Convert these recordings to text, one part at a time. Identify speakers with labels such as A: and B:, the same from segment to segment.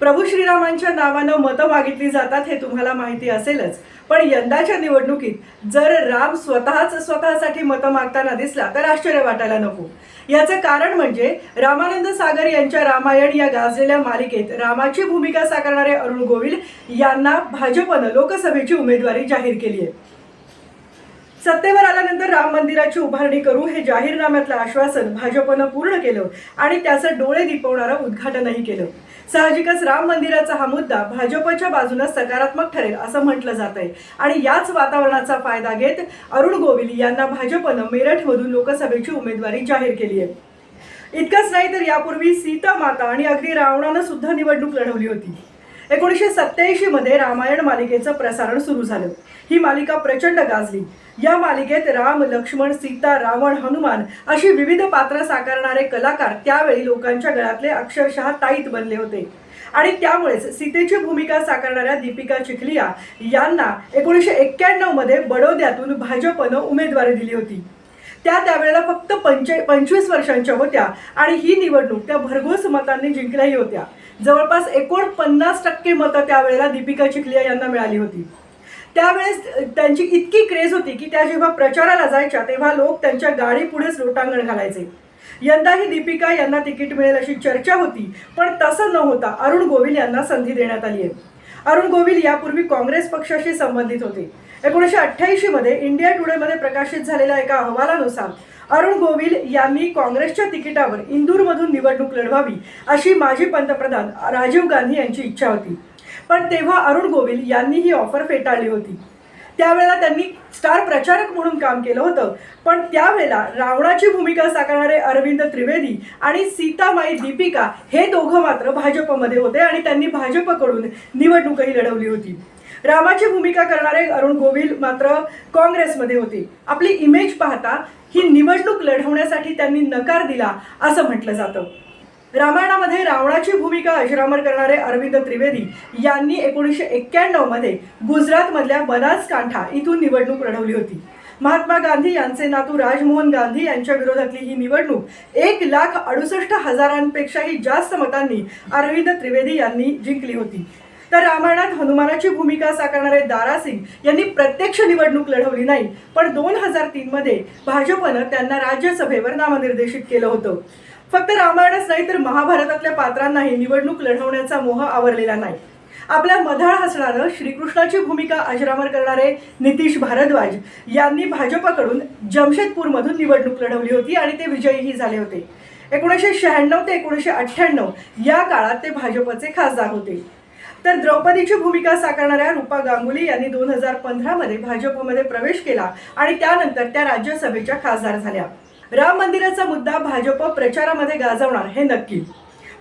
A: प्रभू श्रीरामांच्या नावानं मतं मागितली जातात हे तुम्हाला माहिती असेलच. पण यंदाच्या निवडणुकीत जर राम स्वतःच स्वतःसाठी मतं मागताना दिसला तर आश्चर्य वाटायला नको. याचं कारण म्हणजे रामानंद सागर यांच्या रामायण या गाजलेल्या मालिकेत रामाची भूमिका साकारणारे अरुण गोविल यांना भाजपनं लोकसभेची उमेदवारी जाहीर केली आहे. सत्तेवर आल्यानंतर राम मंदिराची उभारणी करू हे जाहीरनाम्यातलं आश्वासन भाजपनं पूर्ण केलं आणि त्याचं डोळे दिपवणारं उद्घाटनही केलं. साहजिकच राम मंदिराचा हा मुद्दा भाजपच्या बाजूनं सकारात्मक ठरेल असं म्हटलं जात आहे आणि याच वातावरणाचा फायदा घेत अरुण गोविल यांना भाजपनं मेरठमधून लोकसभेची उमेदवारी जाहीर केली आहे. इतकंच नाही तर यापूर्वी सीता माता आणि अगदी रावणानं सुद्धा निवडणूक लढवली होती. एकोणीसशे सत्याऐंशी मध्ये रामायण मालिकेचं प्रसारण सुरू झालं. ही मालिका प्रचंड गाजली. या मालिकेत राम लक्ष्मण सीता रावण हनुमान अशी विविध पात्र साकारणारे कलाकार त्यावेळी लोकांच्या गळ्यातले अक्षरशः ताईत बनले होते. आणि त्यामुळेच सीतेची भूमिका साकारणाऱ्या दीपिका चिखलिया यांना एकोणीसशे एक्क्याण्णवमध्ये बडोद्यातून भाजपनं उमेदवारी दिली होती. त्या त्यावेळेला फक्त पंच पंचवीस वर्षांच्या होत्या आणि ही निवडणूक त्या भरघोस मतांनी जिंकल्याही होत्या. जवळपास एकोणपन्नास टक्के मतं त्यावेळेला दीपिका चिखलिया यांना मिळाली होती. त्यावेळेस त्यांची इतकी क्रेज होती की त्या जेव्हा प्रचाराला जायच्या तेव्हा लोक त्यांच्या गाडीपुढेच लोटांगण घालायचे. यंदाही दीपिका यांना तिकीट मिळेल अशी चर्चा होती पण तसं न होता अरुण गोविल यांना संधी देण्यात आली आहे. अरुण गोविल यापूर्वी काँग्रेस पक्षाशी संबंधित होते. एकोणीसशे अठ्ठ्याऐंशी मध्ये इंडिया टुडेमध्ये प्रकाशित झालेल्या एका अहवालानुसार अरुण गोविल यांनी काँग्रेसच्या तिकिटावर इंदूरमधून निवडणूक लढवावी अशी माजी पंतप्रधान राजीव गांधी यांची इच्छा होती. पण तेव्हा अरुण गोविल यांनी ही ऑफर फेटाळली होती. त्यावेळेला त्यांनी स्टार प्रचारक म्हणून काम केलं होतं. पण त्यावेळेला रावणाची भूमिका साकारणारे अरविंद त्रिवेदी आणि सीतामाई दीपिका हे दोघं मात्र भाजपमध्ये होते आणि त्यांनी भाजपकडून निवडणूकही लढवली होती. रामाची भूमिका करणारे अरुण गोविल मात्र काँग्रेसमध्ये होते. आपली इमेज पाहता ही निवडणूक लढवण्यासाठी त्यांनी नकार दिला असं म्हटलं जातं. रामायणामध्ये रावणाची भूमिका अजरामर करणारे अरविंद त्रिवेदी यांनी एकोणीसशे एक्क्याण्णवमध्ये गुजरातमधल्या बनासकांठा इथून निवडणूक लढवली होती. महात्मा गांधी यांचे नातू राजमोहन गांधी यांच्या विरोधातली ही निवडणूक एक लाख अडुसष्ट हजारांपेक्षाही जास्त मतांनी अरविंद त्रिवेदी यांनी जिंकली होती. तर रामायणात हनुमानाची भूमिका साकारणारे दारासिंग यांनी प्रत्यक्ष निवडणूक लढवली नाही पण दोन हजार तीनमध्ये भाजपनं त्यांना राज्यसभेवर नामनिर्देशित केलं होतं. फक्त रामायणच नाही तर महाभारतातल्या पात्रांनाही निवडणूक लढवण्याचा मोह आवरलेला नाही. आपल्या मधाळ हसणारं श्रीकृष्णाची भूमिका अजरामर करणारे नितीश भारद्वाज यांनी भाजपकडून जमशेदपूरमधून निवडणूक लढवली होती आणि ते विजयीही झाले होते. एकोणीसशे शहाण्णव ते एकोणीसशे अठ्ठ्याण्णव या काळात ते भाजपचे खासदार होते. तर द्रौपदीची भूमिका साकारणाऱ्या रूपा गांगुली यांनी दोन हजार पंधरामध्ये भाजपमध्ये प्रवेश केला आणि त्यानंतर त्या राज्यसभेच्या खासदार झाल्या. राम मंदिराचा मुद्दा भाजप प्रचारामध्ये गाजवणार हे नक्की.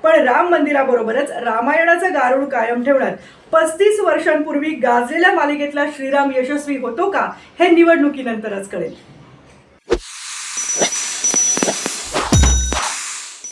A: पण राम मंदिराबरोबरच रामायणाचं गारुड कायम ठेवण्यात पस्तीस वर्षांपूर्वी गाजलेल्या मालिकेतला श्रीराम यशस्वी होतो का हे निवडणुकीनंतरच कळेल.